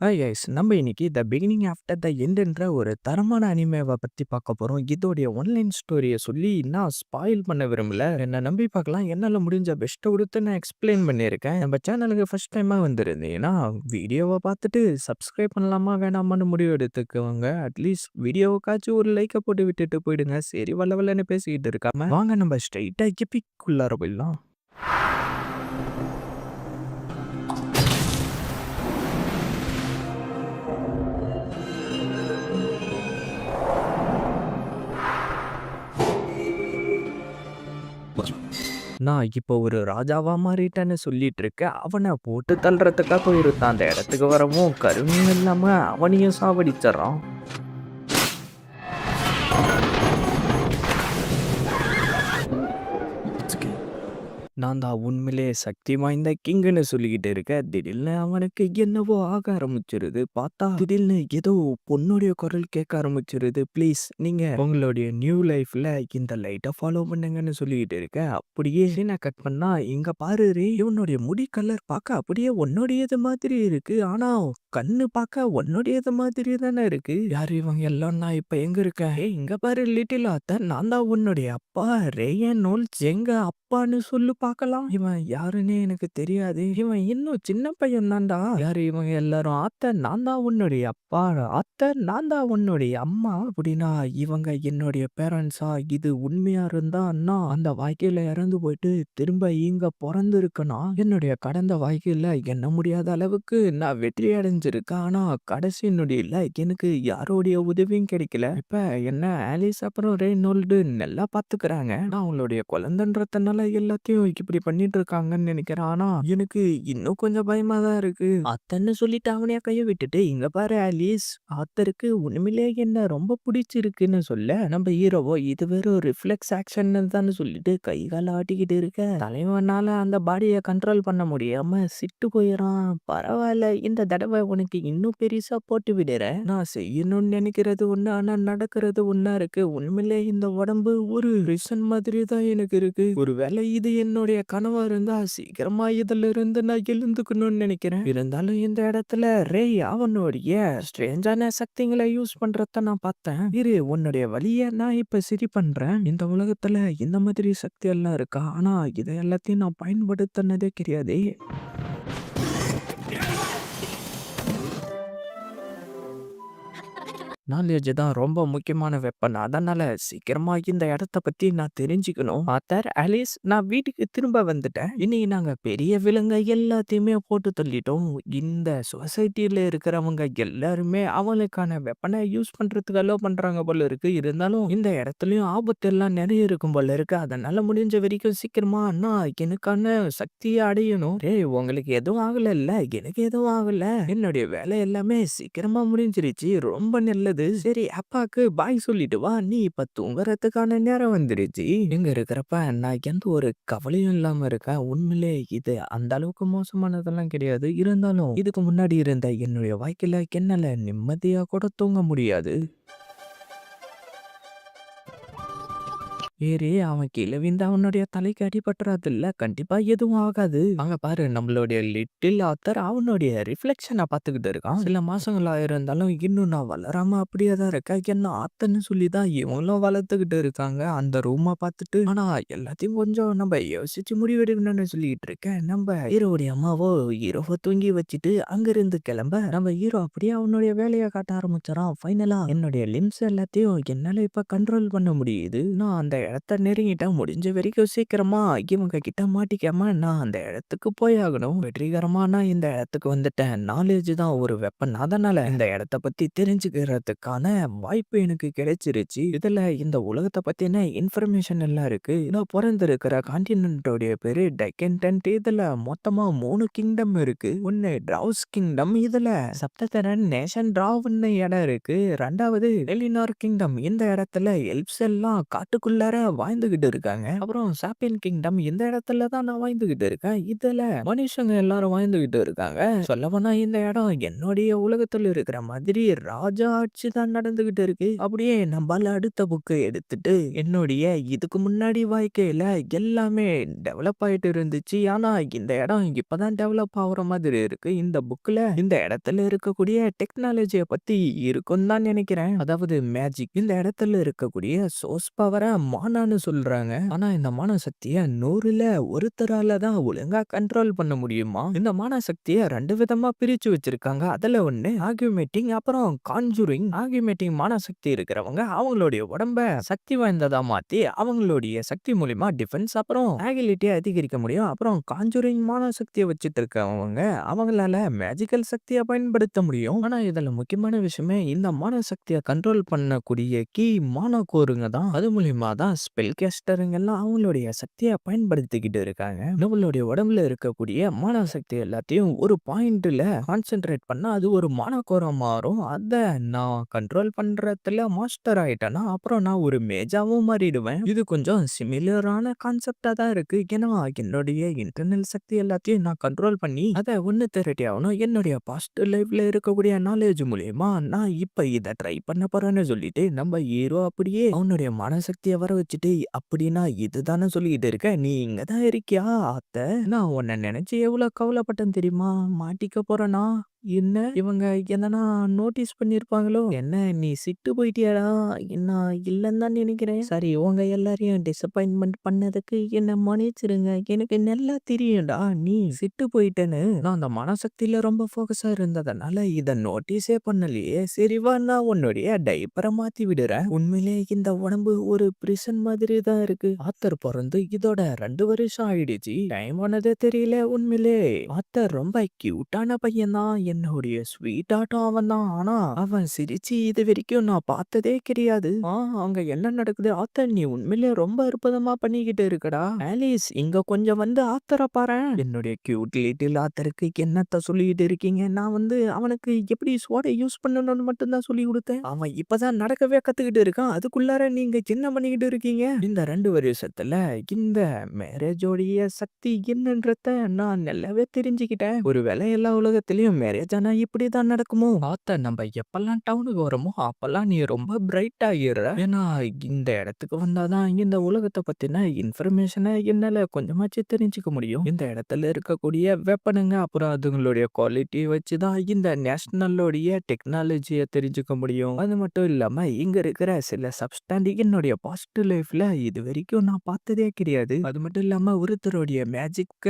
Hi guys நம்ம இன்னைக்கு the beginning after the எண்டுன்ற ஒரு தரமான அனிமேவை பற்றி பார்க்க போகிறோம் இதோடைய ஒன்லைன் ஸ்டோரியை சொல்லி நான் ஸ்பாயில் பண்ண விரும்பல. என்னை நம்பி பார்க்கலாம். என்னால் முடிஞ்ச பெஸ்ட்டை கொடுத்து நான் எக்ஸ்பிளைன் பண்ணியிருக்கேன். நம்ம சேனலுக்கு ஃபர்ஸ்ட் டைமாக வந்திருந்தீங்கன்னா வீடியோவை பார்த்துட்டு சப்ஸ்கிரைப் பண்ணலாமா வேணாமான்னு முடிவு எடுத்துக்கோங்க அட்லீஸ்ட் வீடியோவுக்காச்சும் ஒரு லைக்கை போட்டு விட்டுட்டு போயிடுங்க. சரி வல்ல வல்லன்னு பேசிக்கிட்டு இருக்காம. வாங்க நம்ம ஸ்ட்ரைட்டாக கிப்பிக்குள்ளார போயிடலாம். நான் இப்போ ஒரு ராஜாவா மாறிட்டேன்னு சொல்லிட்டு இருக்க அவனை போட்டு தள்ளுறதுக்காக ஒருத்தன் அந்த இடத்துக்கு வரவும் கருமையும் இல்லாம அவனையும் சாவடிச்சிடறான். நான் தான் உண்மையிலே சக்தி வாய்ந்த கிங்குன்னு சொல்லிக்கிட்டு இருக்க திடீர்னு அவனுக்கு என்னவோ ஆக ஆரம்பிச்சிருது. பார்த்தா திடீர்னு ஏதோ பொண்ணுடைய குரல் கேட்க ஆரம்பிச்சிருது. ப்ளீஸ் நீங்க உங்களுடைய நியூ லைஃப்ல இந்த லைட்டை ஃபாலோ பண்ணுங்கன்னு சொல்லிக்கிட்டு இருக்க அப்படியே நான் கட் பண்ணா இங்க பாரு ரே இவனுடைய முடி கலர் பார்க்க அப்படியே உன்னுடையது மாதிரி இருக்கு. ஆனா கண்ணு பார்க்க உன்னுடையது மாதிரி தானே இருக்கு. யாரு இவங்க எல்லாம்? நான் இப்ப எங்க இருக்கேன்? ஏய் இங்க பாரு லிட்டில் அத்தை நான் தான் உன்னுடைய அப்பா. ரேயன் நோல்ஸ் எங்க அப்பான்னு சொல்லு பார்க்கலாம் இவன் யாருன்னே எனக்கு தெரியாது. இவன் இன்னும் சின்ன பையன் தான்டா. யாரு இவங்க எல்லாரும்? அத்தை நான் தான் உன்னுடைய அப்பா. அத்தை நான் தான் உன்னுடைய அம்மா. அப்படின்னா இவங்க என்னுடைய பேரண்ட்ஸா இது உண்மையா இருந்தா அண்ணா? அந்த வாழ்க்கையில இறந்து போயிட்டு திரும்ப இங்க பிறந்து இருக்கணும் என்னுடைய கடந்த வாழ்க்கையில என்ன முடியாத அளவுக்கு நான் வெற்றி அடைஞ்சிருக்கேன் ஆனா கடைசி நொடியில எனக்கு யாரோடைய உதவியும் கிடைக்கல. இப்ப என்ன ஆலிஸ் அப்புறம் ரெய்னோல்டு நல்லா பாத்துக்கிறாங்க. நான் அவங்களுடைய குழந்தைன்றதுனால எல்லாத்தையும் இப்படி பண்ணிட்டு இருக்காங்கன்னு நினைக்கிறேன். ஆனா எனக்கு இன்னும் கொஞ்சம் பயமா தான் இருக்கு. அத்தன்னு சொல்லிட்டு அவனைய கையை விட்டுட்டு இங்க பாரு ஆலிஸ் ஆத்தருக்கு உண்மையிலே என்ன ரொம்ப பிடிச்சிருக்குன்னு சொல்ல. நம்ம ஹீரோவோ இது வெறும் ரிஃப்ளெக்ஸ் ஆக்ஷன் தான் சொல்லிட்டு கை கால ஆட்டிக்கிட்டு இருக்க. தலைவனால அந்த பாடியை கண்ட்ரோல் பண்ண முடியாம சிட்டு போயிடும் பரவாயில்ல இந்த தடவை உனக்கு இன்னும் பெருசா போட்டு விடுறேன் நான் செய்யணும்னு நினைக்கிறது ஒண்ணு ஆனா நடக்கிறது ஒன்னா இருக்கு. உண்மையிலே இந்த உடம்பு ஒரு ரிசன் மாதிரி தான் எனக்கு இருக்கு. ஒருவேளை இது என்னுடைய கனவா இருந்தா சீக்கிரமா இதுல இருந்து நான் எழுந்துக்கணும்னு நினைக்கிறேன். இருந்தாலும் இந்த இடத்துல ரே அவனுடைய ஸ்ட்ரேஞ்சான சக்திகளை யூஸ் பண்றத நான் பார்த்தேன். இரு உன்னுடைய வழிய நான் இப்ப சரி பண்றேன். இந்த உலகத்துல இந்த மாதிரி சக்தி எல்லாம் இருக்கா? ஆனா இதை எல்லாத்தையும் நான் பயன்படுத்தினதே கிடையாது. நாலேஜ் தான் ரொம்ப முக்கியமான வெப்பன் அதனால சீக்கிரமா இந்த இடத்த பத்தி நான் தெரிஞ்சுக்கணும். ஆத்தர் அலிஸ் நான் வீட்டுக்கு திரும்ப வந்துட்டேன். இனி நாங்க பெரிய விலங்க எல்லாத்தையுமே போட்டு தள்ளிட்டோம். இந்த சொசைட்டில இருக்கிறவங்க எல்லாருமே அவங்களுக்கான வெப்பனை யூஸ் பண்றதுக்கு அலோ பண்றாங்க போல இருக்கு. இருந்தாலும் இந்த இடத்துலயும் ஆபத்து எல்லாம் நிறைய இருக்கும் போல இருக்கு. அதனால முடிஞ்ச வரைக்கும் சீக்கிரமா அண்ணா எனக்கான சக்தியை அடையணும். ஏய் உங்களுக்கு எதுவும் ஆகல இல்ல எனக்கு எதுவும் ஆகல. என்னுடைய வேலை எல்லாமே சீக்கிரமா முடிஞ்சிருச்சு. ரொம்ப நல்லது. சரி அப்பாக்கு பாய் சொல்லிட்டு வா நீ இப்ப தூங்குறதுக்கான நேரம் வந்துருச்சு இங்க இருக்கிறப்ப நான் எந்த ஒரு கவலையும் இல்லாம இருக்கேன். உண்மையிலே இது அந்த அளவுக்கு மோசமானதெல்லாம் கிடையாது. இருந்தாலும் இதுக்கு முன்னாடி இருந்த என்னுடைய வாழ்க்கையில என்னால நிம்மதியா கூட தூங்க முடியாது. ஏறி அவன் கீழே விழுந்து அவனுடைய தலைக்கு அடிபட்டுறாது இல்ல கண்டிப்பா எதுவும் ஆகாது. அங்க பாரு நம்மளுடைய லிட்டில் ஆத்தர் அவனுடைய ரிஃப்ளெக்ஷனை பார்த்துக்கிட்டு இருக்கான். சில மாசங்களா இருந்தாலும் இன்னும் நான் வளராம அப்படியே தான் இருக்கேன். என்ன ஆத்தன்னு சொல்லி தான் இவங்களும் வளர்த்துக்கிட்டு இருக்காங்க. அந்த ரூமை பார்த்துட்டு ஆனா எல்லாத்தையும் கொஞ்சம் நம்ம யோசிச்சு முடிவெடுக்கணும்னு சொல்லிட்டு இருக்கேன். நம்ம ஹீரோடைய அம்மாவோ ஹீரோவை தூங்கி வச்சுட்டு அங்கிருந்து கிளம்ப நம்ம ஹீரோ அப்படியே அவனுடைய வேலையை காட்ட ஆரம்பிச்சாரான் ஃபைனலா என்னுடைய லிம்ஸ் எல்லாத்தையும் என்னால இப்ப கண்ட்ரோல் பண்ண முடியுது. நான் அந்த இடத்த நெருங்கிட்டேன் முடிஞ்ச வரைக்கும் சீக்கிரமா இவங்க கிட்ட மாட்டிக்காம நான் அந்த இடத்துக்கு போய் ஆகணும். வெற்றிகரமா நான் இந்த இடத்துக்கு வந்துட்டேன். நாலேஜ் தான் ஒரு வெப்பன் அதனால இந்த இடத்த பத்தி தெரிஞ்சுக்கிறதுக்கான வாய்ப்பு எனக்கு கிடைச்சிருச்சு. இதுல இந்த உலகத்தை பத்தின இன்ஃபர்மேஷன் எல்லாம் இருக்கு. நான் பிறந்திருக்கிற கான்டினென்டோடைய பேரு டெக்கன்டென்ட் இதுல மொத்தமா மூணு கிங்டம் இருக்கு. ஒன்னு டிராவ்ஸ் கிங்டம் இதுல சப்தத்தரன் நேஷன் டிராவ்னு இடம் இருக்கு. ரெண்டாவது எலினார் கிங்டம் இந்த இடத்துல எல்ப்ஸ் எல்லாம் காட்டுக்குள்ளார வேற வாழ்ந்துகிட்டு இருக்காங்க. அப்புறம் சாப்பியன் கிங்டம் இந்த இடத்துல தான் நான் வாழ்ந்துகிட்டு இருக்கேன். இதுல மனுஷங்க எல்லாரும் வாழ்ந்துகிட்டு இருக்காங்க. சொல்லப்போனா இந்த இடம் என்னுடைய உலகத்துல இருக்கிற மாதிரி ராஜா ஆட்சி தான் நடந்துகிட்டு இருக்கு. அப்படியே நம்பால அடுத்த புக்க எடுத்துட்டு என்னுடைய இதுக்கு முன்னாடி வாழ்க்கையில எல்லாமே டெவலப் ஆயிட்டு இருந்துச்சு. ஆனா இந்த இடம் இப்பதான் டெவலப் ஆகுற மாதிரி இருக்கு. இந்த புக்ல இந்த இடத்துல இருக்கக்கூடிய டெக்னாலஜிய பத்தி இருக்கும்னு தான் நினைக்கிறேன். அதாவது மேஜிக். இந்த இடத்துல இருக்கக்கூடிய சோர்ஸ் பவர மானான்னு சொல்றாங்க. ஆனா இந்த மான சக்திய நூறுல ஒருத்தரால தான் ஒழுங்கா கண்ட்ரோல் பண்ண முடியுமா? இந்த மான சக்திய ரெண்டு விதமா பிரிச்சு வச்சிருக்காங்க. அதுல ஒண்ணு ஆக்யூமேட்டிங் அப்புறம் கான்ஜூரிங். ஆக்யூமேட்டிங் மான சக்தி இருக்கிறவங்க அவங்களுடைய உடம்ப சக்தி வாய்ந்ததா மாத்தி அவங்களுடைய சக்தி மூலியமா டிஃபென்ஸ் அப்புறம் ஆகிலிட்டியை அதிகரிக்க முடியும். அப்புறம் கான்ஜூரிங் மான சக்தியை வச்சுட்டு இருக்கவங்க அவங்களால மேஜிக்கல் சக்தியை பயன்படுத்த முடியும். ஆனா இதுல முக்கியமான விஷயமே இந்த மான சக்தியை கண்ட்ரோல் பண்ணக்கூடிய கீ மானக்கோருங்க தான். அது மூலியமா தான் ஸ்பெல் கேஸ்டருங்கெல்லாம் அவங்களுடைய சக்தியை பயன்படுத்திக்கிட்டு இருக்காங்க. நம்மளுடைய உடம்புல இருக்கக்கூடிய மான சக்தி எல்லாத்தையும் ஒரு பாயிண்ட்ல கான்சென்ட்ரேட் பண்ணா அது ஒரு மானக்கோரம் மாறும். அதை நான் கண்ட்ரோல் பண்றதுல மாஸ்டர் ஆயிட்டேன்னா அப்புறம் நான் ஒரு மேஜாவும் மாறிடுவேன். இது கொஞ்சம் சிமிலரான கான்செப்டா தான் இருக்கு. ஏன்னா என்னுடைய இன்டர்னல் சக்தி எல்லாத்தையும் நான் கண்ட்ரோல் பண்ணி அதை ஒண்ணு திரட்டி ஆகணும். என்னுடைய பாஸ்ட் லைஃப்ல இருக்கக்கூடிய நாலேஜ் மூலியமா நான் இப்ப இதை ட்ரை பண்ண போறேன்னு சொல்லிட்டு நம்ம ஹீரோ அப்படியே அவனுடைய மனசக்தியை வர வச்சுட்டு அப்படின்னா இதுதானே சொல்லிக்கிட்டு இருக்க. நீ இங்க தான் இருக்கியா அத்த? நான் உன்னை நினைச்சு எவ்வளவு கவலைப்பட்டேன் தெரியுமா? மாட்டிக்க போறேனா? என்ன இவங்க என்னன்னா நோட்டீஸ் பண்ணியிருப்பாங்களோ? என்ன நீ சிட்டு போயிட்டியாடா? நான் இல்லன்னு தான் நினைக்கிறேன். சரி இவங்க எல்லாரையும் டிசப்பாயின்மெண்ட் பண்ணதுக்கு என்ன மன்னிச்சிருங்க. எனக்கு நல்லா தெரியும்டா நீ சிட்டு போயிட்டேன்னு. நான் அந்த மனசக்தியில ரொம்ப ஃபோக்கஸா இருந்ததுனால இத நோட்டீஸே பண்ணலையே. சரிவா நான் உன்னுடைய டைப்பரை மாத்தி விடுறேன். உண்மையிலே இந்த உடம்பு ஒரு பிரிசன் மாதிரி தான் இருக்கு. ஆத்தர் பிறந்து இதோட ரெண்டு வருஷம் ஆயிடுச்சு. டைம் ஆனதே தெரியல உண்மையிலே. ஆத்தர் ரொம்ப கியூட்டான பையன் தான். என்னுடைய ஸ்வீட் ஆட்டம் அவன் தான். ஆனா அவன் சிரிச்சு இது வரைக்கும் நான் பார்த்ததே கிடையாது. ஆ அங்க என்ன நடக்குது? ஆத்தர் நீ உண்மையிலே ரொம்ப அற்புதமா பண்ணிக்கிட்டு இருக்கடா. ஆலிஸ் இங்க கொஞ்சம் வந்து ஆத்தர பாரு என்னுடைய கியூட் லிட்டில் ஆத்தருக்கு என்னத்த சொல்லிக்கிட்டு இருக்கீங்க? நான் வந்து அவனுக்கு எப்படி சோடை யூஸ் பண்ணணும்னு மட்டும்தான் சொல்லி சொல்லிக் கொடுத்தேன். அவன் இப்பதான் நடக்கவே கத்துக்கிட்டு இருக்கான். அதுக்குள்ளார நீங்க என்ன பண்ணிக்கிட்டு இருக்கீங்க? இந்த ரெண்டு வருஷத்துல இந்த மேரேஜோடைய சக்தி என்னன்றத நான் நல்லாவே தெரிஞ்சுக்கிட்டேன். ஒருவேளை எல்லா உலகத்திலயும் மேரேஜ் ஆனா இப்படிதான் நடக்குமோ? ஆத்த நம்ம எப்பெல்லாம் டவுனுக்கு வரோமோ அப்பெல்லாம் நீ ரொம்ப பிரைட் ஆகிடுற. ஏன்னா இந்த இடத்துக்கு வந்தாதான் இந்த உலகத்தை பத்தின இன்ஃபர்மேஷனை என்னால கொஞ்சமாச்சு தெரிஞ்சுக்க முடியும். இந்த இடத்துல இருக்கக்கூடிய வெப்பனுங்க அப்புறம் அதுங்களுடைய குவாலிட்டி வச்சுதான் இந்த நேஷனலோடைய டெக்னாலஜியை தெரிஞ்சுக்க முடியும். அது மட்டும் இல்லாம இங்க இருக்கிற சில சப்ஸ்டாண்ட் என்னுடைய பாசிட்டிவ் லைஃப்ல இது வரைக்கும் நான் பார்த்ததே கிடையாது. அது மட்டும் இல்லாம ஒருத்தருடைய மேஜிக்க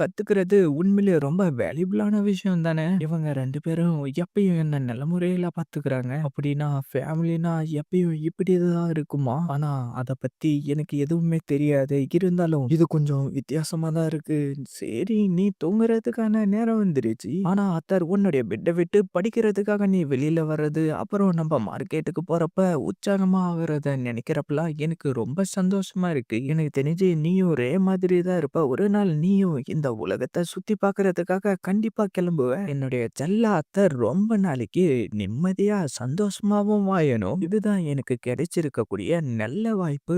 கத்துக்கிறது உண்மையிலேயே ரொம்ப வேல்யூபிளான விஷயம் தானே. இவங்க 2 பேரும் எப்பயும் என்ன நல்ல முறையில பாத்துக்கிறாங்க. அப்படின்னா ஃபேமிலினா எப்பயும் இப்படிதான் இருக்குமா? ஆனா அத பத்தி எனக்கு எதுவுமே தெரியாது. இருந்தாலும் இது கொஞ்சம் வித்தியாசமா தான் இருக்கு. சரி நீ தூங்குறதுக்கான நேரம் வந்துருச்சு. ஆனா அத்தர் உன்னுடைய பெட்ட விட்டு படிக்கிறதுக்காக நீ வெளியில வர்றது அப்புறம் நம்ம மார்க்கெட்டுக்கு போறப்ப உற்சாகமா ஆகுறத நினைக்கிறப்பலாம் எனக்கு ரொம்ப சந்தோஷமா இருக்கு. எனக்கு தெரிஞ்சு நீயும் ஒரே மாதிரி தான் இருப்ப. ஒரு நாள் நீயும் இந்த உலகத்தை சுத்தி பார்க்கறதுக்காக கண்டிப்பா கிளம்புவ. என்னுடைய செல்லாத்த ரொம்ப நாளைக்கு நிம்மதியா சந்தோஷமாவும் வாழணும். இதுதான் எனக்கு கிடைச்சிருக்கக்கூடிய நல்ல வாய்ப்பு.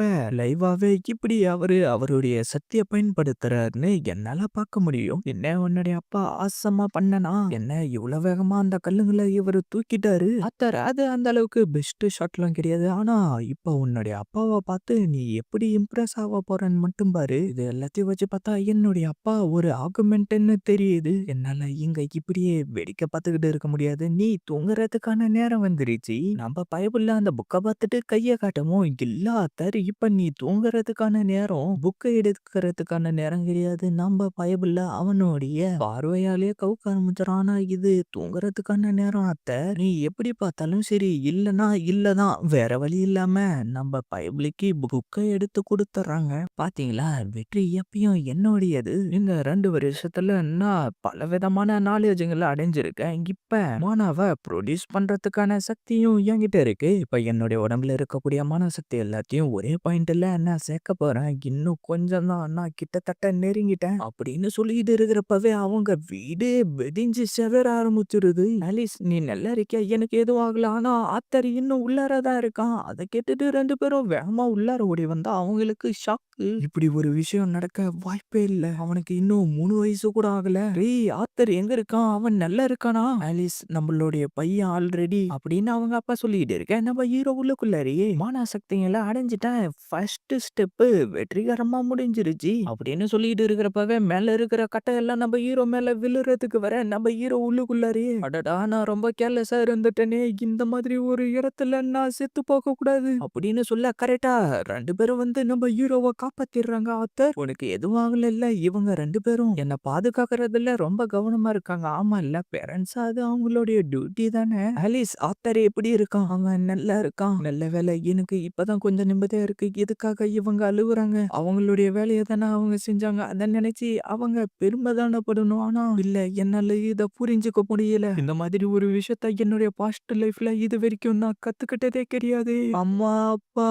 இப்ப லைவாவே இப்படி அவரு அவருடைய சக்தியை பயன்படுத்துறாருன்னு என்னால பார்க்க முடியும். என்ன உன்னுடைய அப்பா ஆசமா பண்ணனா? என்ன இவ்வளவு வேகமா அந்த கல்லுங்களை இவரு தூக்கிட்டாரு? அத்தர் அது அந்த அளவுக்கு பெஸ்ட் ஷாட்லாம் கிடையாது. ஆனா இப்ப உன்னுடைய அப்பாவை பார்த்து நீ எப்படி இம்ப்ரெஸ் ஆக போறன்னு மட்டும் பாரு. இது எல்லாத்தையும் வச்சு பார்த்தா என்னுடைய அப்பா ஒரு ஆர்குமெண்ட்ன்னு தெரியுது. என்னால இங்க இப்படியே வெடிக்க பார்த்துக்கிட்டு இருக்க முடியாது. நீ தூங்குறதுக்கான நேரம் வந்துருச்சு. நம்ம பயபுள்ள அந்த புக்கை பார்த்துட்டு கையை காட்டவும் இல்ல அத்தர் இப்ப நீ தூங்குறதுக்கான நேரம் புக்க எடுக்கிறதுக்கான நேரம் கிடையாது. நம்ம பைபிள்ல அவனுடைய பார்வையாலே கவுக்க ஆரம்பிச்சிடான். ஆனா இது தூங்குறதுக்கான நேரம் அத்தை நீ எப்படி பார்த்தாலும் சரி இல்லனா இல்லதான். வேற வழி இல்லாம நம்ம பைபிளுக்கு புக்க எடுத்து கொடுத்துறாங்க. பாத்தீங்களா வெற்றி எப்பயும் என்னுடையது. இந்த ரெண்டு வருஷத்துல நான் பல விதமான நாலேஜுங்களை அடைஞ்சிருக்கேன். இப்ப மானாவை ப்ரொடியூஸ் பண்றதுக்கான சக்தியும் என்கிட்ட இருக்கு. இப்ப என்னுடைய உடம்புல இருக்கக்கூடிய மனசக்தி எல்லாத்தையும் ஒரே ஒரே பாயிண்ட்ல நான் சேர்க்க போறேன். இன்னும் கொஞ்சம் தான். அண்ணா கிட்டத்தட்ட நெருங்கிட்டேன். அப்படின்னு சொல்லிட்டு இருக்கிறப்பவே அவங்க வீடே வெடிஞ்சு செதற ஆரம்பிச்சிருது. அலிஸ் நீ நல்லா இருக்கியா? எனக்கு எதுவும் ஆகல. ஆனா ஆத்தர் இன்னும் உள்ளாரதான் இருக்கான். அதை கேட்டுட்டு ரெண்டு பேரும் வேகமா உள்ளார ஓடி வந்தா அவங்களுக்கு ஷாக்கு. இப்படி ஒரு விஷயம் நடக்க வாய்ப்பே இல்ல. அவனுக்கு இன்னும் மூணு வயசு கூட ஆகல. ரே ஆத்தர் எங்க இருக்கான்? அவன் நல்லா இருக்கானா? அலிஸ் நம்மளுடைய பையன் ஆல்ரெடி. அப்படின்னு அவங்க அப்பா சொல்லிட்டு இருக்க. நம்ம ஹீரோ உள்ளக்குள்ளாரியே. மானா சக்திகளை அடைஞ்சிட்டேன். ஃபர்ஸ்ட் ஸ்டெப்பு வெற்றிகரமா முடிஞ்சிருச்சு. அப்படின்னு சொல்லிட்டு இருக்கிறப்பவே மேல இருக்கிற கட்டையெல்லாம் நம்ம ஹீரோ மேல விழுறதுக்கு வர நம்ம ஹீரோ உள்ளுக்குள்ளாரியே அடடா! நான் ரொம்ப கேர்லெஸ்ஸா இருந்துட்டேனே இந்த மாதிரி ஒரு இடத்துல நான் செத்து போக கூடாது. அப்படின்னு சொல்ல கரெக்டா ரெண்டு பேரும் வந்து நம்ம ஹீரோவை காப்பாத்திடுறாங்க ஆத்தர் உனக்கு எதுவும் ஆகல இல்ல இவங்க ரெண்டு பேரும். என்ன பாதுகாக்கிறதுல ரொம்ப கவனமா இருக்காங்க. ஆமா இல்ல பேரண்ட்ஸ் அது அவங்களுடைய டியூட்டி தானே. ஆலிஸ் ஆத்தர் எப்படி இருக்கான்? அவன் நல்லா இருக்கான். நல்ல வேலை எனக்கு இப்பதான் கொஞ்சம் நிம்மதியா இருக்கு. எதுக்காக இவங்க அழுகுறாங்க அவங்களுடைய வேலையை தானே அவங்க செஞ்சாங்க. அதை நினைச்சு அவங்க பெருமைதானப்படணும். ஆனா இல்ல என்னால இத புரிஞ்சுக்க முடியல. இந்த மாதிரி ஒரு விஷயத்த என்னுடைய பாஸ்ட் லைஃப்ல இது வரைக்கும் நான் கத்துக்கிட்டதே கிடையாது. அம்மா அப்பா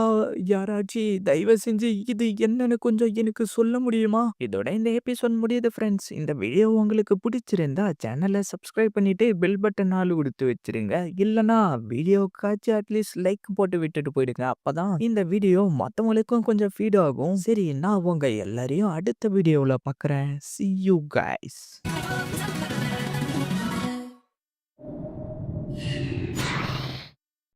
யாராச்சும் தயவு செஞ்சு இது என்னன்னு கொஞ்சம் எனக்கு சொல்ல முடியுமா? இதோட இந்த எபிசோட் முடியுது ஃப்ரெண்ட்ஸ் இந்த வீடியோ உங்களுக்கு பிடிச்சிருந்தா சேனலை சப்ஸ்கிரைப் பண்ணிட்டு பெல் பட்டன் ஆள் கொடுத்து வச்சிருங்க. இல்லனா வீடியோக்காச்சும் அட்லீஸ்ட் லைக் போட்டு விட்டுட்டு போயிடுங்க. அப்பதான் இந்த வீடியோ மத்தவங்களுக்கும் கொஞ்சம் ஃபீட் ஆகும். சரி நான் உங்க எல்லாரையும் அடுத்த வீடியோவில் பார்க்குறேன் சி you guys.